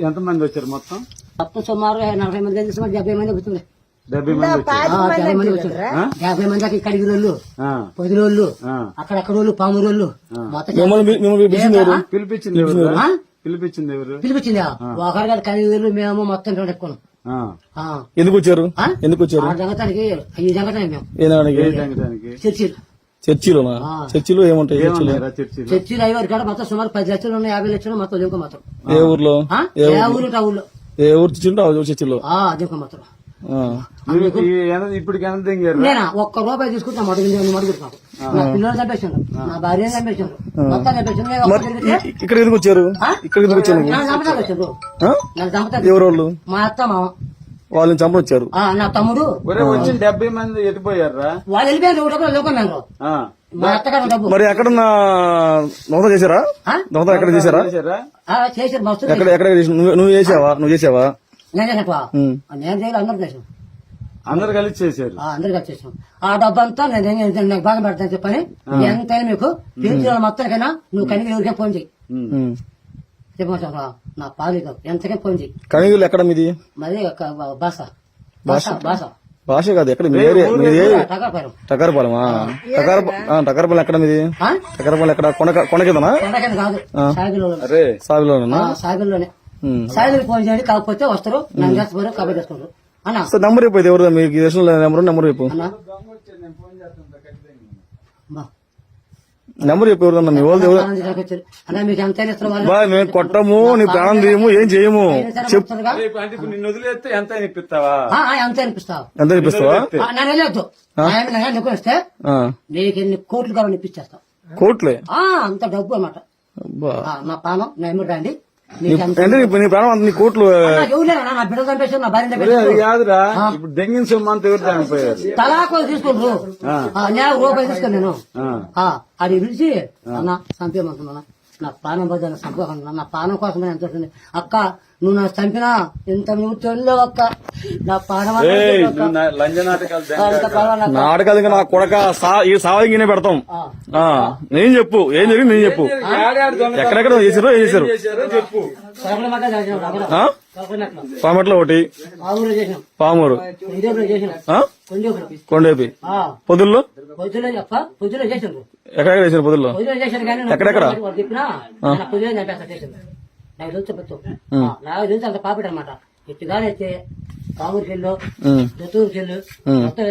ఎంతమంది వచ్చారు మొత్తం? మొత్తం సుమారు నలభై మంది అయితే సుమారు డెబ్బై మంది అవుతుంది డెబ్బై మంది డెబ్బై మంది వచ్చారు మంది దాకా ఇక్కడికి వాళ్ళు ఆ, పది రోజులు ఆ. అక్కడక్కడ వాళ్ళు పామూరు వాళ్ళు మొత్తం మిమ్మల్ని పి- మిమ్మల్ని పిలిచింది ఎవరు? పిలిపించింది ఎవరు? ఆ? పిలిపించింది ఎవరు? పిలిపించిందా? ఒకరి గారు కలిగి వేలు మేము మొత్తం ఆ. ఎందుకు వచ్చారు? ఎందుకు వచ్చారు? ఈ జగతానికి మేము. చర్చిలు చర్చిలోనా చర్చిలో ఏముంటాయి చర్చిలో చర్చిలో అయ్యారు కాడ మొత్తం సుమారు పది లక్షలు ఉన్నాయి యాభై లక్షలు మొత్తం ఇంకో మొత్తం ఏ ఊర్లో? ఏ ఊరు ఆ ఊళ్ళో ఏ ఊరు చర్చిలో ఆ ఊరు చర్చిలో అదింకో దింగారు నేనా ఒక్క రూపాయి తీసుకుంటా నాకు నా పిల్లలు చంపేసాను నా భార్య చంపేసాను మొత్తం చంపేసాను ఇక్కడ ఎందుకు వచ్చారు? ఇక్కడ ఎందుకు వచ్చారు ఎవరు మా అత్త మామ వాళ్ళని చంపొచ్చారు ఆ, నా తమ్ముడు. ఒరే వచ్చిన డెబ్బై మంది ఎట్టిపోయారా వాళ్ళు వెళ్ళిపోయారు ఆ, మరి ఎక్కడన్నా దొంగతనం చేశారా? ఆ? దొంగతనం ఎక్కడ చేశారా? చేశారా? ఆ, చేశారు మస్తు ఎక్కడ ఎక్కడ చేసి- నువ్వు నువ్వు చేసావా? నువ్వు చేసావా? నేను చేయాలి అందరు చేసాను అందరు కలిసి చేశారు. అందరు వచ్చేసాం ఆ డబ్బు అంతా నేను నాకు బాగా పెడతాను చెప్పని ఎంతైనా మీకు పిలిచిన మొత్తానికైనా నువ్వు కనిగి ఎవరికే ఫోన్ చేయి. నా పాలిక కనిగిలు ఎక్కడ మీది? మరి ఒక భాష భాష భాష భాష కాదు ఎక్కడ మీది టకర టకరపాలెం ఎక్కడ మీది? ఆ? టకరపాలెం ఎక్కడ? కొండ కొండ కిందనా కొండకని కాదు సాగులోనా సాగిలోనే ఉమ్. సాగిలో ఫోన్ చేయండి కాకపోతే వస్తారు. నన్ను చేస్తారు కబడ్డీ వేసుకుంటారు అన్న. సార్ నెంబర్ ఇది ఎవరు మీకు దేశంలో నెంబర్ నెంబర్ బా. నెంబర్ చెప్పు ఎవరు మీ వాళ్ళు ఎవరు? ఆనంద్ గారికి వచ్చారు. అన్న మీకు ఎంతైనా ఇస్తారు వాళ్ళు బా మేము కొట్టము నీ ప్రాణం తీయము ఏం చేయము. చెప్పు. నిన్ను వదిలేస్తే ఎంత అని ఇప్పిస్తావా ఎంత అనిపిస్తావు? ఎంత ఇస్తే ఆ. నీకు ఎన్ని కోట్లు కావాలని ఇప్పించేస్తావు కోట్లే? ఆ, అంత డబ్బు అన్నమాట. అబ్బా. ఆ, నా పానం నా ఎమ్మడి రండి అంటే నీ- నీ ప్రాణం అంత నీ కోట్లు కాదురా. ఇప్పుడు దెంగిన సొమ్ము అంతా ఎవరు చనిపోయారు తలాకు తీసుకుంటారు రూపాయి తీసుకోను నేను. అది పిలిచి అన్న నా పానం చంపకుండా నా పానం కోసం ఎంత అక్క నువ్వు నా చంపినా? ఇంత నువ్వు తెలియవు అక్క. నా. నువ్వు నా- నాటకాలు కొడక సా- ఈ సావగినే పెడతాం. ఆ. ఆ, నేను చెప్పు ఏం జరిగింది నేను చెప్పు. ఎక్కడెక్కడ చేసారో ఏం చేశారు చేశారో. పామట్లో ఒకటి. పామూరు. కొండేపి. పొద్దుల్లో? ఎక్కడెక్కడ చేశారు పొద్దుల్లో? చేశారు ఎక్కడెక్కడ? నాకు తెలుసు పెట్టు నాకు తెలుసు అంత పాపిట అనమాట ఎట్టుగానే అయితే కామూరుకి వెళ్ళు ఉమ్. దత్తూరుకి వెళ్ళు మొత్తం